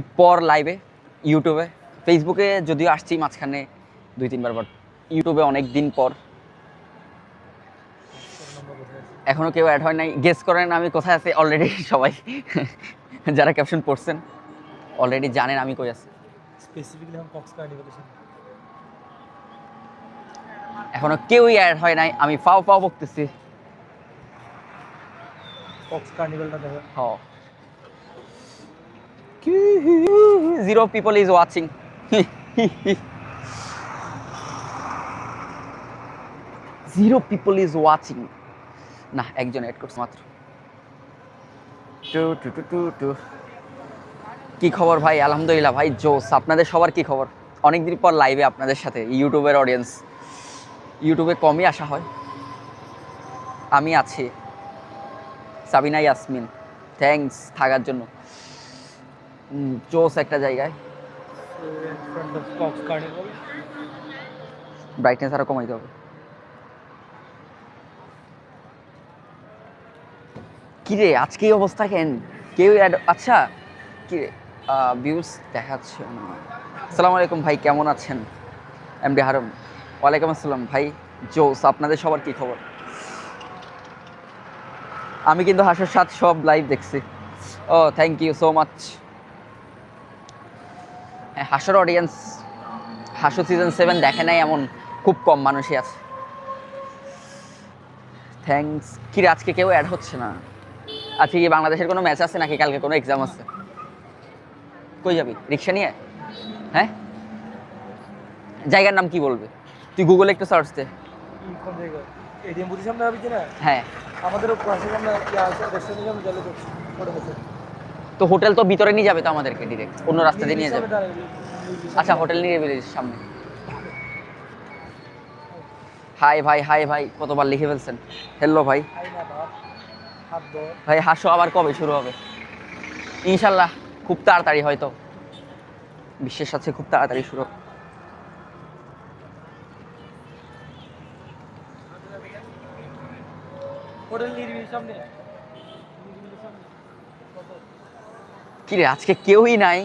পর লাইভে ইউটিউবে ফেসবুকে যদিও আসছি মাঝখানে দুই তিনবার পর ইউটিউবে অনেক দিন পর। এখনও কেউ অ্যাড হয় নাই। গেস করেন আমি কোথায় আছি? অলরেডি সবাই যারা ক্যাপশন পড়ছেন অলরেডি জানেন আমি কই আছি। এখনও কেউই অ্যাড হয় নাই। আমি পাও পাও বকতেছি। কক্স কার্নিভালটা দেখো। হ্যাঁ। Zero people is watching zero people is watching না একজন অ্যাড করছে মাত্র। Two two two two two. কি খবর ভাই? আলহামদুলিল্লাহ ভাই, জোস। আপনাদের সবার কি খবর? অনেকদিন পর লাইভে আপনাদের সাথে, ইউটিউবের অডিয়েন্স ইউটিউবে কমই আসা হয়। আমি আছি। সাবিনা ইয়াসমিন। থ্যাঙ্কস থাকার জন্য। চোস একটা জায়গায়। ব্রাইটনেস আরও কমাইতে হবে। কিরে, আজকে এই অবস্থা কেন? কেউ আচ্ছা কিরে ভিউজ দেখাচ্ছে আসসালামু আলাইকুম ভাই, কেমন আছেন? M D Harun. ওয়ালাইকুম আসসালাম ভাই, জোস, আপনাদের সবার কি খবর? আমি কিন্তু হাসার সাথ সব লাইভ দেখছি। ও থ্যাংক ইউ সো মাচ হাসর অডিয়েন্স হাসো সিজন সেভেন দেখে নাই এমন খুব কম মানুষই আছে। থ্যাঙ্কস কিরে আজকে কেউ অ্যাড হচ্ছে না? আজকে কি বাংলাদেশের কোনো ম্যাচ আছে নাকি? কালকে কোনো এক্সাম আছে? কই যাবি? রিক্সা নিয়ে? হ্যাঁ? জায়গার নাম কি বলবে? তুই গুগলে একটু সার্চ দে। হ্যাঁ। আমাদের তো হোটেল তো ভিতরে নিয়ে যাবে তো আমাদেরকে ডিরেক্ট অন্য রাস্তা দিয়ে নিয়ে যাবে। আচ্ছা হোটেল নিয়ে বিলির সামনে। হাই ভাই হাই ভাই কতবার লিখে ফেলছেন? হ্যালো ভাই। ভাই হাসো আবার কবে শুরু হবে? ইনশাল্লাহ খুব তাড়াতাড়ি হয়তো। বিশ্বের সাথে খুব তাড়াতাড়ি শুরু হবে। হোটেল নিরিবিলির সামনে? কিরে, আজকে কেউই নাই?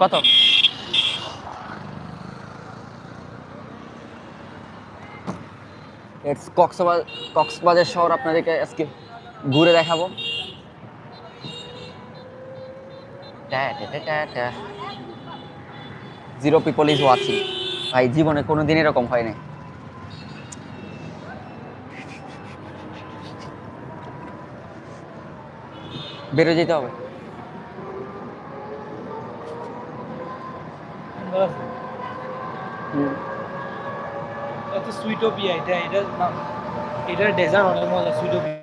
কত? কক্সবাজার কক্সবাজার শহর আপনাদেরকে আজকে ঘুরে দেখাবো। জিরো পিপল ইজ ওয়াচিং ভাই, জীবনে কোনো দিন এরকম হয় বেরো যেতে হবে। এটা সুইটোপিয়া এটা এটা নাম এটা ডেজার্ট অনেক মজা সুইটোপিয়া